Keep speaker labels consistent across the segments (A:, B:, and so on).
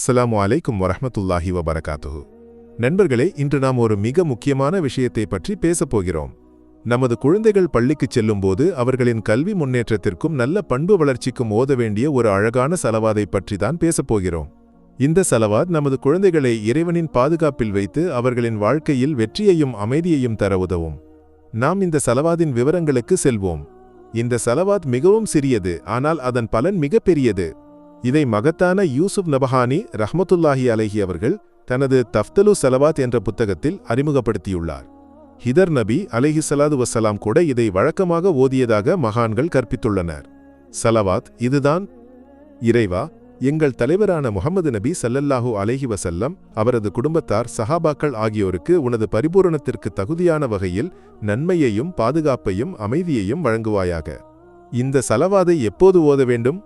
A: அஸ்ஸலாமு அலைக்கும் வரஹ்மத்துல்லாஹி வபரகாத்துஹு. நண்பர்களே இன்று நாம் ஒரு மிக முக்கியமான விஷயத்தை பற்றி பேசப் போகிறோம். நமது குழந்தைகள் பள்ளிக்குச் செல்லும்போது அவர்களின் கல்வி முன்னேற்றத்திற்கும் நல்ல பண்பு வளர்ச்சிக்கும் ஓத வேண்டிய ஒரு அழகான செலவாதை பற்றி தான் பேசப் போகிறோம். இந்த செலவாத் நமது குழந்தைகளை இறைவனின் பாதுகாப்பில் வைத்து அவர்களின் வாழ்க்கையில் வெற்றியையும் அமைதியையும் தர உதவும். நாம் இந்த செலவாதின் விவரங்களுக்கு செல்வோம். இந்த செலவாத் மிகவும் சிறியது ஆனால் அதன் பலன் மிகப்பெரியது இதை மகத்தான யூசுப் நபஹானி ரஹ்மத்துல்லாஹி அலஹி அவர்கள் தனது தஃப்தலு சலவாத் என்ற புத்தகத்தில் அறிமுகப்படுத்தியுள்ளார். ஹிதர் நபி அலஹி சலாது வசலாம் கூட இதை வழக்கமாக ஓதியதாக மகான்கள் கற்பித்துள்ளனர். சலவாத் இதுதான் இறைவா எங்கள் தலைவரான முகமது நபி சல்லல்லாஹூ அலஹி வசல்லம் அவரது குடும்பத்தார் சஹாபாக்கள் ஆகியோருக்கு உனது பரிபூரணத்திற்கு தகுதியான வகையில் நன்மையையும் பாதுகாப்பையும் அமைதியையும் வழங்குவாயாக. இந்த சலவாதை எப்போது ஓத வேண்டும்?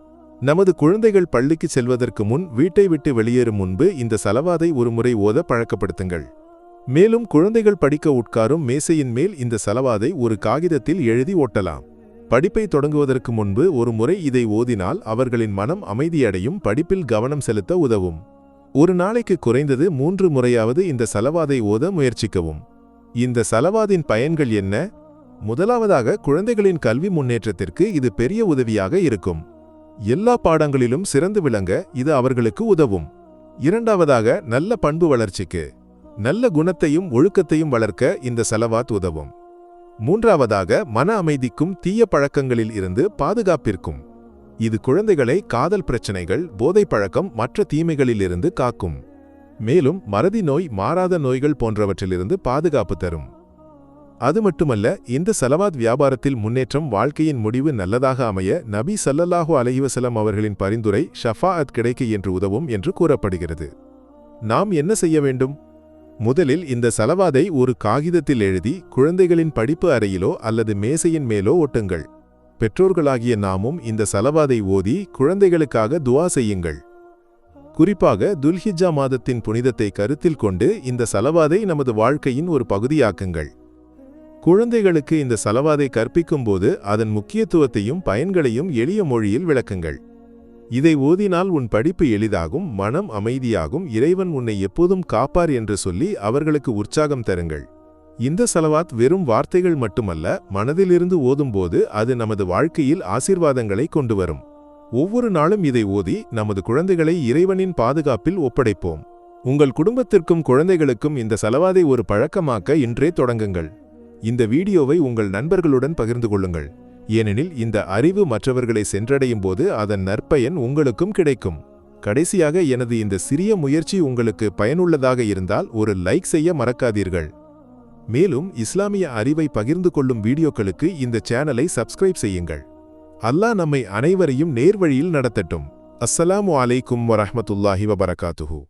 A: நமது குழந்தைகள் பள்ளிக்கு செல்வதற்கு முன் வீட்டை விட்டு வெளியேறும் முன்பு இந்த சலவாதை ஒருமுறை ஓத பழக்கப்படுத்துங்கள். மேலும் குழந்தைகள் படிக்க உட்காரும் மேசையின் மேல் இந்த சலவாதை ஒரு காகிதத்தில் எழுதி ஒட்டலாம். படிப்பை தொடங்குவதற்கு முன்பு ஒரு முறை இதை ஓதினால் அவர்களின் மனம் அமைதியடையும் படிப்பில் கவனம் செலுத்த உதவும். ஒரு நாளைக்கு குறைந்தது மூன்று முறையாவது இந்த சலவாதை ஓத முயற்சிக்கவும். இந்த சலவாதின் பயன்கள் என்ன? முதலாவதாக குழந்தைகளின் கல்வி முன்னேற்றத்திற்கு இது பெரிய உதவியாக இருக்கும். எல்லா பாடங்களிலும் சிறந்து விளங்க இது அவர்களுக்கு உதவும். இரண்டாவதாக நல்ல பண்பு வளர்ச்சிக்கு நல்ல குணத்தையும் ஒழுக்கத்தையும் வளர்க்க இந்த செலவாத் உதவும். மூன்றாவதாக மன அமைதிக்கும் தீய பழக்கங்களில் இருந்து பாதுகாப்பிற்கும். இது குழந்தைகளை காதல் பிரச்சனைகள் போதைப் பழக்கம் மற்ற தீமைகளிலிருந்து காக்கும். மேலும் மறதி நோய் மாறாத நோய்கள் போன்றவற்றிலிருந்து பாதுகாப்பு தரும். அது மட்டுமல்ல இந்த சலவாத் வியாபாரத்தில் முன்னேற்றம் வாழ்க்கையின் முடிவு நல்லதாக அமைய நபி சல்லல்லாஹு அலஹிவசலம் அவர்களின் பரிந்துரை ஷஃபாஅத் கிடைக்க என்று உதவும் என்று கூறப்படுகிறது. நாம் என்ன செய்ய வேண்டும்? முதலில் இந்த சலவாதை ஒரு காகிதத்தில் எழுதி குழந்தைகளின் படிப்பு அறையிலோ அல்லது மேசையின் மேலோ ஒட்டுங்கள். பெற்றோர்களாகிய நாமும் இந்த சலவாதை ஓதி குழந்தைகளுக்காக துவா செய்யுங்கள். குறிப்பாக துல்ஹிஜா மாதத்தின் புனிதத்தை கருத்தில் கொண்டு இந்த சலவாதை நமது வாழ்க்கையின் ஒரு பகுதியாக்குங்கள். குழந்தைகளுக்கு இந்த சலவாதை கற்பிக்கும்போது அதன் முக்கியத்துவத்தையும் பயன்களையும் எளிய மொழியில் விளக்குங்கள். இதை ஓதினால் உன் படிப்பு எளிதாகும் மனம் அமைதியாகும் இறைவன் உன்னை எப்போதும் காப்பார் என்று சொல்லி அவர்களுக்கு உற்சாகம் தருங்கள். இந்த சலவாத் வெறும் வார்த்தைகள் மட்டுமல்ல மனதிலிருந்து ஓதும்போது அது நமது வாழ்க்கையில் ஆசீர்வாதங்களை கொண்டு வரும் ஒவ்வொரு நாளும் இதை ஓதி நமது குழந்தைகளை இறைவனின் பாதுகாப்பில் ஒப்படைப்போம். உங்கள் குடும்பத்திற்கும் குழந்தைகளுக்கும் இந்த செலவாதை ஒரு பழக்கமாக்க இன்றே தொடங்குங்கள். இந்த வீடியோவை உங்கள் நண்பர்களுடன் பகிர்ந்து கொள்ளுங்கள். ஏனெனில் இந்த அறிவு மற்றவர்களை சென்றடையும் போது அதன் நற்பயன் உங்களுக்கும் கிடைக்கும். கடைசியாக எனது இந்த சிறிய முயற்சி உங்களுக்கு பயனுள்ளதாக இருந்தால் ஒரு லைக் செய்ய மறக்காதீர்கள். மேலும் இஸ்லாமிய அறிவை பகிர்ந்து கொள்ளும் வீடியோக்களுக்கு இந்த சேனலை சப்ஸ்கிரைப் செய்யுங்கள். அல்லாஹ் நம்மை அனைவரையும் நேர்வழியில் நடத்தட்டும். அஸ்ஸலாமு அலைக்கும் வரஹ்மத்துல்லாஹி வபரகாத்துஹூ.